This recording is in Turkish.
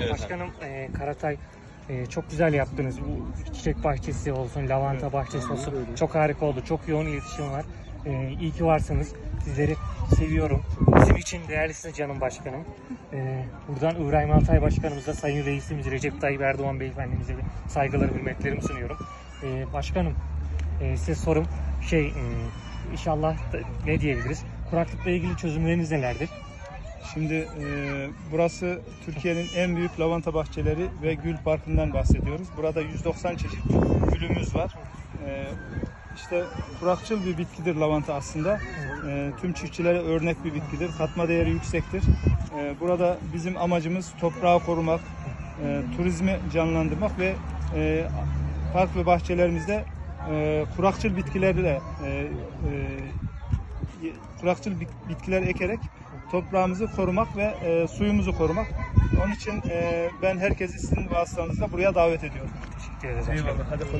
Evet, Başkanım e, Karatay e, çok güzel yaptınız. Bu çiçek bahçesi olsun, lavanta bahçesi olsun. Çok harika oldu. Çok yoğun iletişim var. E, iyi ki varsınız. Sizleri seviyorum. Bizim için değerlisiniz canım başkanım. E, buradan İbrahim Altay Başkanımıza, Sayın Reisimiz Recep Tayyip Erdoğan Beyefendimize saygılarımı, hürmetlerimi sunuyorum. E, başkanım, e, size sorum şey, e, inşallah ne diyebiliriz? Kuraklıkla ilgili çözümleriniz nelerdir? Şimdi e, burası Türkiye'nin en büyük lavanta bahçeleri ve gül parkından bahsediyoruz. Burada 190 çeşit gülümüz var. E, işte kurakçıl bir bitkidir lavanta aslında. E, tüm çiftçilere örnek bir bitkidir. Katma değeri yüksektir. E, burada bizim amacımız toprağı korumak, e, turizmi canlandırmak ve e, park ve bahçelerimizde e, kurakçıl bitkilerle e, e, kurakçıl bit- bitkiler ekerek toprağımızı korumak ve e, suyumuzu korumak. Onun için e, ben herkesi sizin vasıtanızla buraya davet ediyorum. Teşekkür ederiz başkanım. Hadi kolay